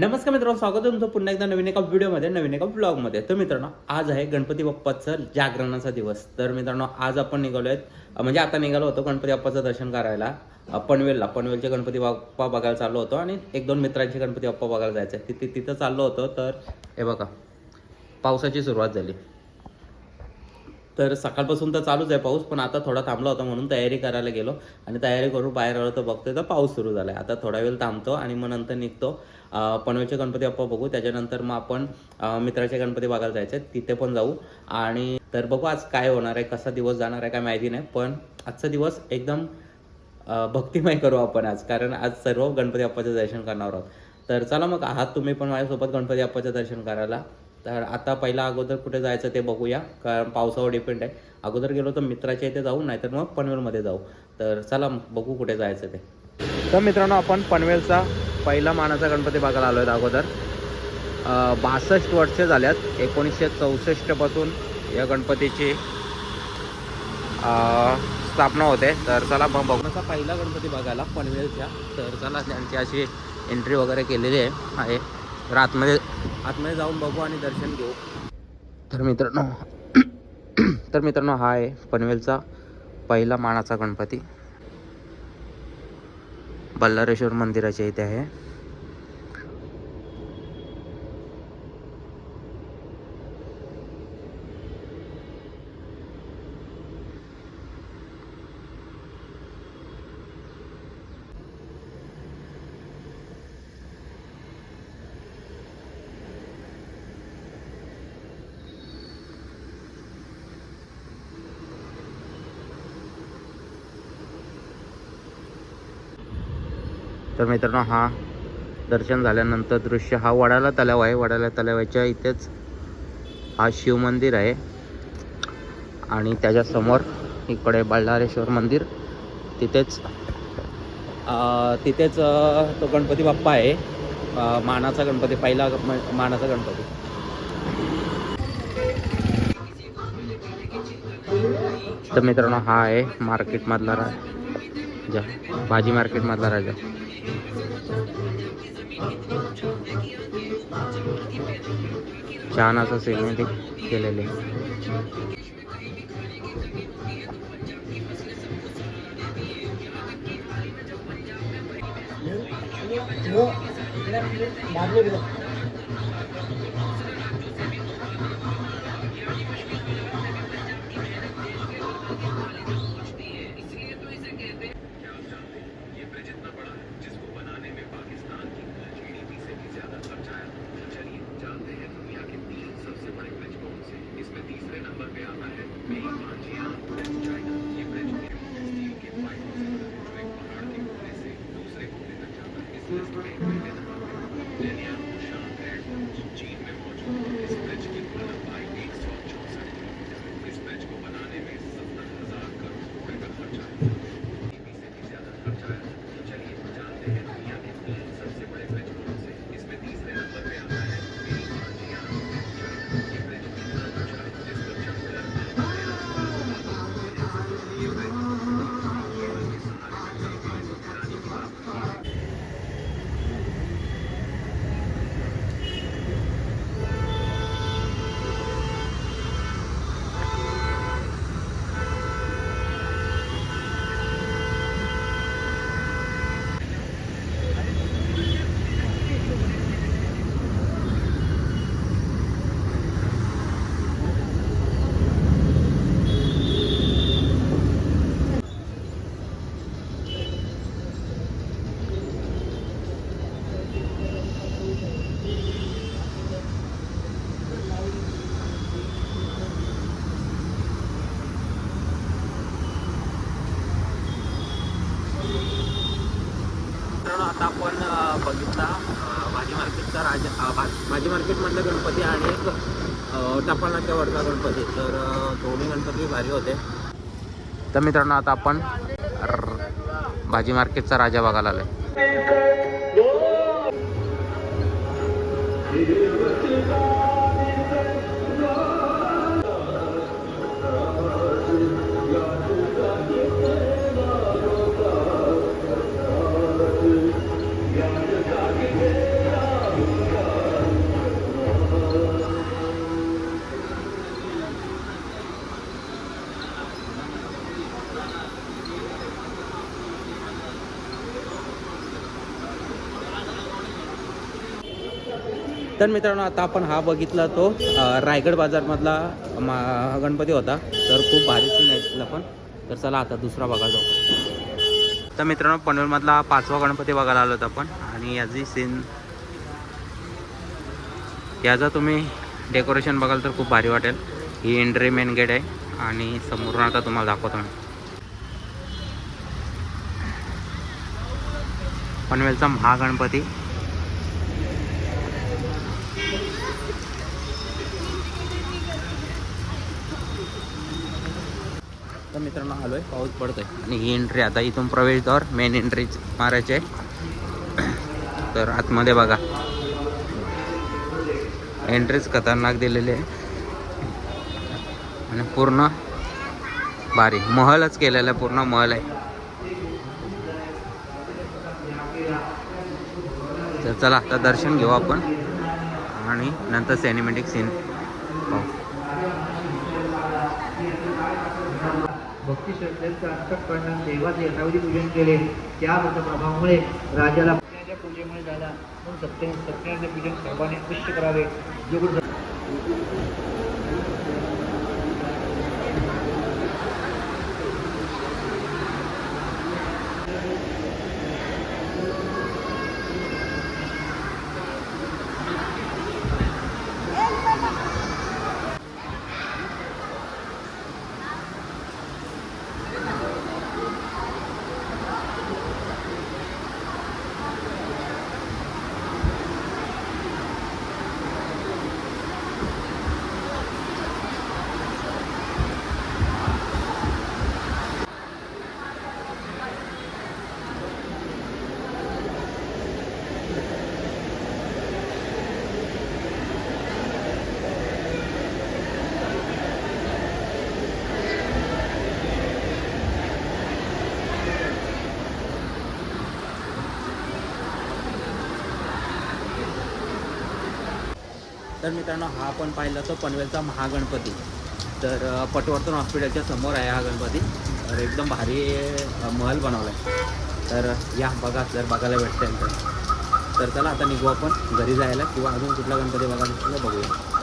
नमस्कार मित्रांनो स्वागत आहे तुमचं पुन्हा एकदा नवीन एका व्हिडिओमध्ये नवीन एका ब्लॉगमध्ये तर मित्रांनो आज आहे गणपती बाप्पाचं जागरणाचा दिवस. तर मित्रांनो आज आपण निघालो आहेत म्हणजे आता निघालो होतो गणपती बाप्पाचं दर्शन करायला पनवेलला. पनवेलचे गणपती बाप्पा बघायला चाललो होतो आणि एक दोन मित्रांचे गणपती बाप्पा बघायला जायचं. आहे तिथे तिथं चाललो होतो तर हे बघा पावसाची सुरुवात झाली. तर सकाळपासून तर चालूच आहे पाऊस पण आता थोडा थांबला होता म्हणून तयारी करायला गेलो. आणि तयारी करून बाहेर आलो तर बघतोय तर पाऊस सुरू झाला आहे आता थोडा वेळ थांबतो आणि मग नंतर निघतो. अं, पनवेलचे गणपती बाप्पा बघू. त्याच्यानंतर मग आपण मित्राचे गणपती बघायला जायचे तिथे पण जाऊ. आणि तर बघू आज काय होणार आहे कसा दिवस जाणार आहे काय माहिती नाही. पण आजचा दिवस एकदम भक्तिमय करू आपण आज. कारण आज सर्व गणपती बाप्पाचं दर्शन करणार आहोत. तर चला मग आहात तुम्ही पण माझ्यासोबत गणपती बाप्पाचं दर्शन करायला. तर आता पहिला अगोदर कुठे जायचं ते बघूया कारण पावसावर डिपेंड आहे. अगोदर गेलो तर मित्राच्या इथे जाऊ नाहीतर मग पनवेलमध्ये जाऊ. तर चला बघू कुठे जायचं ते. तर मित्रांनो आपण पनवेलचा पहिला मानाचा गणपती बघायला आलो आहेत अगोदर बासष्ट वर्ष झाल्यात एकोणीसशे चौसष्टपासून या गणपतीची स्थापना होते. तर चला मग बघण्याचा पहिला गणपती बघायला पनवेलच्या. तर चला त्यांची अशी एंट्री वगैरे केलेली आहे. रातमध्ये आतमध्ये जाऊन बघू आणि दर्शन घेऊ. तर मित्रांनो तर मित्रांनो हा आहे पनवेलचा पहिला मानाचा गणपती. बल्लारेश्वर मंदिराच्या इथे आहे. तर मित्रांनो हा दर्शन झाल्यानंतर दृश्य हा वडाला तलाव आहे. वडाला तलावाच्या इथेच हा शिवमंदिर आहे. आणि त्याच्यासमोर इकडे बल्लारेश्वर मंदिर. तिथेच तिथेच तो गणपती बाप्पा आहे. मानाचा गणपती पहिला मानाचा गणपती. तर मित्रांनो हा आहे मार्केटमधला राजा. भाजी मार्केटमधला राजा. छान असं सेगमेंट केलेले मित्रांनो माझी अ, मार्केटमधला गणपती आणि एक अ, गणपती. तर दोन्ही गणपती भारी होते. तर मित्रांनो आता आपण भाजी मार्केटचा राजा बघायला आलोय. तर मित्रांनो आता आपण हा बघितला तो रायगड बाजारमधला मा गणपती होता. तर खूप भारी सीन आहे तिथला पण. तर चला आता दुसरा बघायला जाऊ. तर मित्रांनो पनवेलमधला पाचवा गणपती बघायला आलो होतो आपण. आणि याची सीन याचा तुम्ही डेकोरेशन बघाल तर खूप भारी वाटेल. ही एंट्री मेन गेट आहे. आणि समोरून आता तुम्हाला दाखवतो मी. पनवेलचा महागणपती. मित्रांनो आलो आहे. पाऊस पडतोय. आणि ही एंट्री आता इथून प्रवेशद्वार मेन एंट्री मारायची आहे. तर आतमध्ये बघा. एंट्रीच खतरनाक दिलेली आहे. आणि पूर्ण भारी. महलच केलेला आहे पूर्ण महल आहे. तर चला आता दर्शन घेऊ आपण. आणि नंतर सिनेमॅटिक सीन पाहू भक्ती श्रद्धेचं अंतकरणात देवाचे यथावधी पूजन केले. त्या प्रभावामुळे राजाला पूजेमुळे झाला. म्हणून सत्य सत्याचे पूजन सर्वांनी अवश्य करावे. जोगुड तर मित्रांनो हा आपण पाहिला तो पनवेलचा महागणपती. तर पटवर्धन हॉस्पिटलच्या समोर आहे हा गणपती. तर एकदम भारी महल बनवला आहे तर या बघा जर बघायला भेटते तर. तर चला आता निघू आपण. घरी जायला किंवा अजून कुठला गणपती बघायला बघूया.